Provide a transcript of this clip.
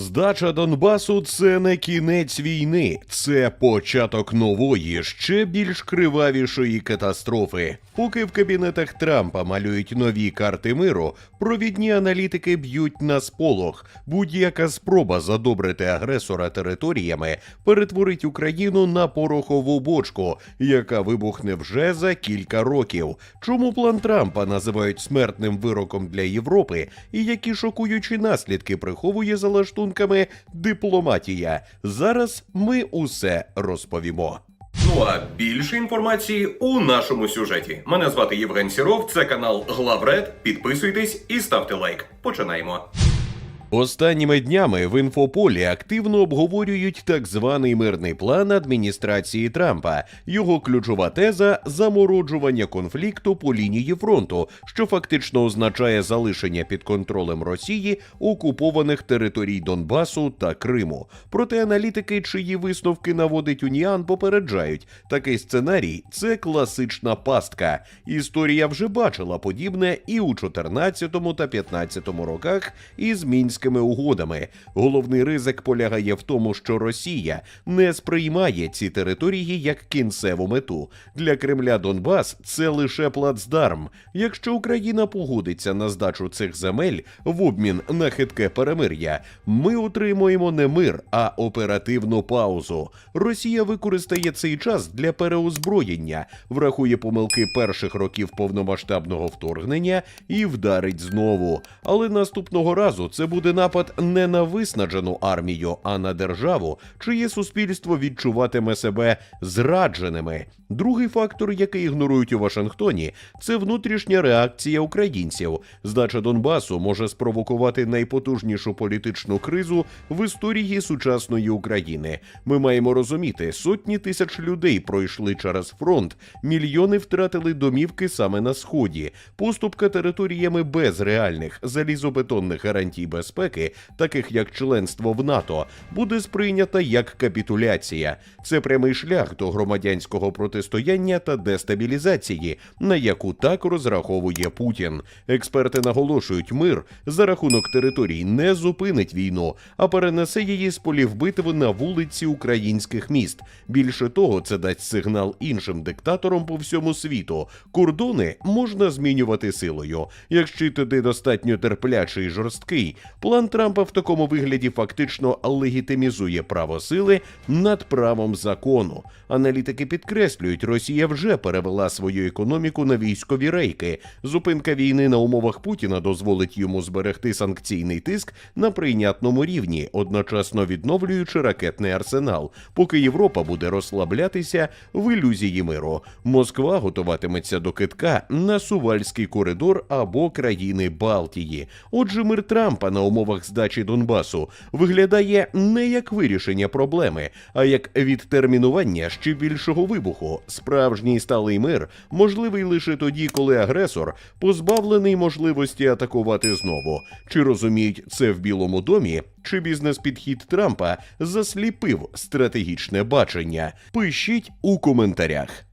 Здача Донбасу це не кінець війни, це початок нової, ще більш кривавішої катастрофи. Поки в кабінетах Трампа малюють нові карти миру, провідні аналітики б'ють на сполох. Будь-яка спроба задобрити агресора територіями перетворить Україну на порохову бочку, яка вибухне вже за кілька років. Чому план Трампа називають смертним вироком для Європи, і які шокуючі наслідки приховує за лаштунками дипломатія? Зараз ми усе розповімо. Ну а більше інформації у нашому сюжеті. Мене звати Євген Сіров, це канал Главред. Підписуйтесь і ставте лайк. Починаємо. Останніми днями в інфополі активно обговорюють так званий мирний план адміністрації Трампа. Його ключова теза замороджування конфлікту по лінії фронту, що фактично означає залишення під контролем Росії окупованих територій Донбасу та Криму. Проте аналітики, чиї висновки наводить Уніан, попереджають, такий сценарій це класична пастка. Історія вже бачила подібне і у 14 та 15 роках із мінськими угодами. Головний ризик полягає в тому, що Росія не сприймає ці території як кінцеву мету. Для Кремля Донбас це лише плацдарм. Якщо Україна погодиться на здачу цих земель в обмін на хитке перемир'я, ми отримуємо не мир, а оперативну паузу. Росія використає цей час для переозброєння, врахує помилки перших років повномасштабного вторгнення і вдарить знову. Але наступного разу це буде напад не на виснаджену армію, а на державу, чиє суспільство відчуватиме себе зрадженими. Другий фактор, який ігнорують у Вашингтоні, це внутрішня реакція українців. Здача Донбасу може спровокувати найпотужнішу політичну кризу в історії сучасної України. Ми маємо розуміти, сотні тисяч людей пройшли через фронт, мільйони втратили домівки саме на сході. Поступка територіями без реальних залізобетонних гарантій безпеки, таких як членство в НАТО, буде сприйнята як капітуляція. Це прямий шлях до громадянського протистояння та дестабілізації, на яку так розраховує Путін. Експерти наголошують, мир за рахунок територій не зупинить війну, а перенесе її з полів битви на вулиці українських міст. Більше того, це дасть сигнал іншим диктаторам по всьому світу. Кордони можна змінювати силою. Якщо ти достатньо терплячий і жорсткий, план Трампа в такому вигляді фактично легітимізує право сили над правом закону. Аналітики підкреслюють, Росія вже перевела свою економіку на військові рейки. Зупинка війни на умовах Путіна дозволить йому зберегти санкційний тиск на прийнятному рівні, одночасно відновлюючи ракетний арсенал, поки Європа буде розслаблятися в ілюзії миру. Москва готуватиметься до китка на Сувальський коридор або країни Балтії. Отже, мир Трампа на умовах здачі Донбасу виглядає не як вирішення проблеми, а як відтермінування ще більшого вибуху. Справжній сталий мир можливий лише тоді, коли агресор позбавлений можливості атакувати знову. Чи розуміють це в Білому домі? Чи бізнес-підхід Трампа засліпив стратегічне бачення? Пишіть у коментарях.